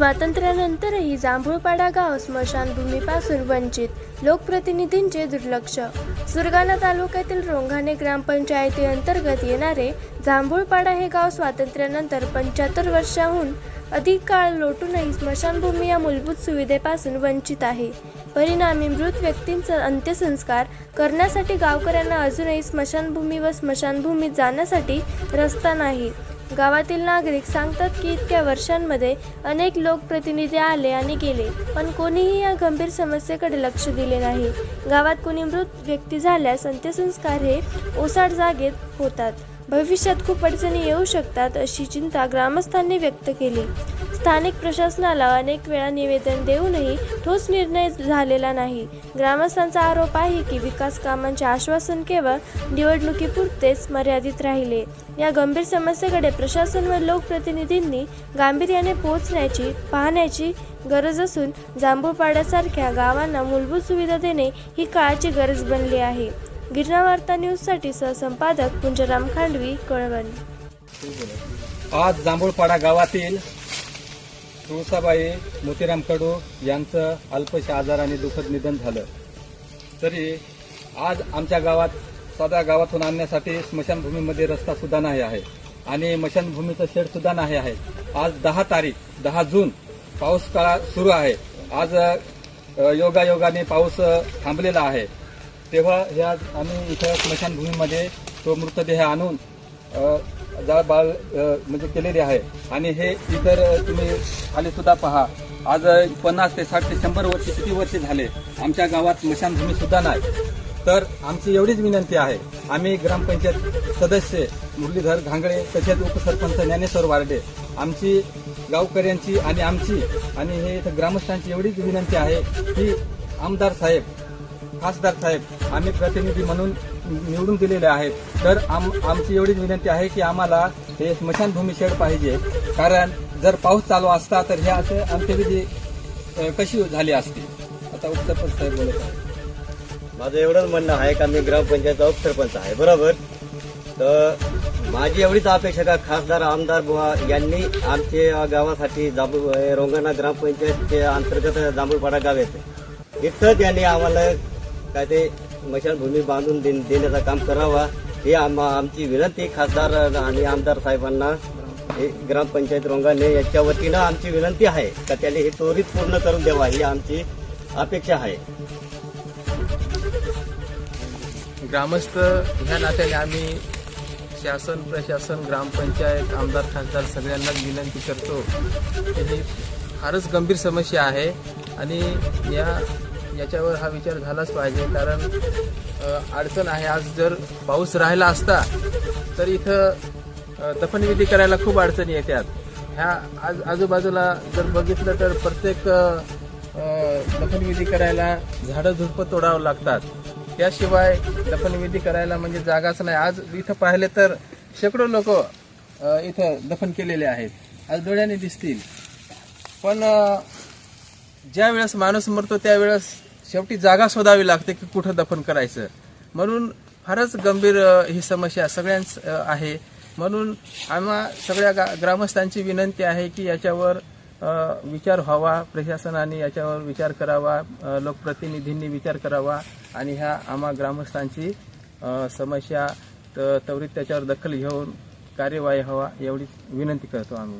स्वातंत्र्यानंतरही जांभूळपाडा गाव स्मशानभूमीपासून वंचित. लोकप्रतिनिधींचे दुर्लक्ष. सुरगाणा तालुक्यातील रोंघाणे ग्रामपंचायतीअंतर्गत येणारे जांभूळपाडा हे गाव स्वातंत्र्यानंतर पंच्याहत्तर वर्षाहून अधिक काळ लोटूनही स्मशानभूमी या मूलभूत सुविधेपासून वंचित आहे. परिणामी मृत व्यक्तींचा अंत्यसंस्कार करण्यासाठी गावकऱ्यांना अजूनही स्मशानभूमी व स्मशानभूमीत जाण्यासाठी रस्ता नाही. गावातील नागरिक सांगतात की इतक्या वर्षांमध्ये अनेक लोकप्रतिनिधी आले आणि गेले पण कोणीही या गंभीर समस्येकडे लक्ष दिले नाही. गावात कोणी मृत व्यक्ती झाल्यास अंत्यसंस्कार हे ओसाड जागेत होतात. भविष्यात खूप अडचणी येऊ शकतात अशी चिंता ग्रामस्थांनी व्यक्त केली. स्थानिक प्रशासनाला अनेक वेळा निवेदन देऊनही ठोस निर्णय झालेला नाही. ग्रामस्थांचा आरोप आहे की विकास कामांचे आश्वासन केवळ निवडणुकीपुरतेच मर्यादित राहिले. या गंभीर समस्येकडे प्रशासन व लोकप्रतिनिधींनी गांभीर्याने पोहोचण्याची पाहण्याची गरज असून जांभूळपाड्यासारख्या गावांना मूलभूत सुविधा देणे ही काळाची गरज बनली आहे. गिरणा वार्ता न्यूजसाठी सहसंपादक पुंजराम खांडवी कळवण. आज जांभूळपाडा गावातील तुळसाबाई मोतीराम कडू यांचं अल्पशा आजाराने दुःखद निधन झालं. तरी आज आमच्या गावात साध्या गावातून आणण्यासाठी स्मशानभूमीमध्ये रस्ता सुद्धा नाही आहे आणि स्मशानभूमीचं शेड सुद्धा नाही आहे. आज दहा तारीख दहा जून पाऊस काळ सुरू आहे. आज योगायोगाने पाऊस थांबलेला आहे. तेव्हा ह्या आम्ही इथं स्मशानभूमीमध्ये तो मृतदेह आणून जा जाळबाळ म्हणजे केलेली आहे. आणि हे इतर तुम्ही खाली सुद्धा पहा. आज पन्नास ते साठ ते शंभर वर्ष किती वर्ष झाले? आमच्या गावात स्मशानभूमी सुद्धा नाही. तर आमची एवढीच विनंती आहे. आम्ही ग्रामपंचायत सदस्य मुरलीधर घांगळे तसेच उपसरपंच ज्ञानेश्वर वारडे आमची गावकऱ्यांची आणि आमची आणि हे इथं ग्रामस्थांची एवढीच विनंती आहे की आमदार साहेब खासदार साहेब आम्ही प्रतिनिधी म्हणून निवडून दिलेले आहेत. तर आम आमची एवढीच विनंती आहे की आम्हाला हे स्मशानभूमी शेड पाहिजे. कारण जर पाऊस चालू असता तर हे असे अंत्यविधी कशी झाली असती? आता उपसरपंच साहेब बोलत आहे माझं एवढंच म्हणणं आहे का मी ग्रामपंचायतचा उपसरपंच आहे बरोबर? तर माझी एवढीच अपेक्षा का खासदार आमदार बुवा यांनी आमच्या गावासाठी जांभूळ रोंगाणा रोंगणा अंतर्गत जांभूळपाडा गाव येते. इथं त्यांनी आम्हाला काय ते स्मशानभूमी बांधून दे- देण्याचं काम करावा. ही आम- आमची विनंती खासदार आणि आमदार साहेबांना हे ग्रामपंचायत रोंगाने याच्या वतीनं आमची विनंती आहे का त्याने हे त्वरित पूर्ण करून द्यावा ही आमची अपेक्षा आहे. ग्रामस्थ ह्या नात्याने आम्ही शासन प्रशासन ग्रामपंचायत आमदार खासदार सगळ्यांना विनंती करतो. की ही फारच गंभीर समस्या आहे आणि या याच्यावर हा विचार झालाच पाहिजे कारण अडचण आहे. आज जर पाऊस राहिला असता तर इथं दफनविधी करायला खूप अडचणी येतात. ह्या आज आजूबाजूला जर बघितलं तर प्रत्येक दफनविधी करायला झाडं झुडपं तोडावं लागतात. त्याशिवाय दफनविधी करायला म्हणजे जागाच नाही. आज इथं पाहिले तर शेकडो लोक इथं दफन केलेले आहेत. आज डोळ्याने दिसतील. पण ज्या वेळेस माणूस मरतो त्यावेळेस शेवटी जागा शोधावी लागते की कुठं दफन करायचं. म्हणून फारच गंभीर ही समस्या सगळ्यांच आहे. म्हणून आम्हा सगळ्या गा ग्रामस्थांची विनंती आहे की याच्यावर विचार व्हावा. प्रशासनाने याच्यावर विचार करावा. लोकप्रतिनिधींनी विचार करावा. आणि ह्या आम्हा ग्रामस्थांची समस्या त- त्वरित त्याच्यावर दखल घेऊन कार्यवाही व्हावा एवढीच विनंती करतो आम्ही.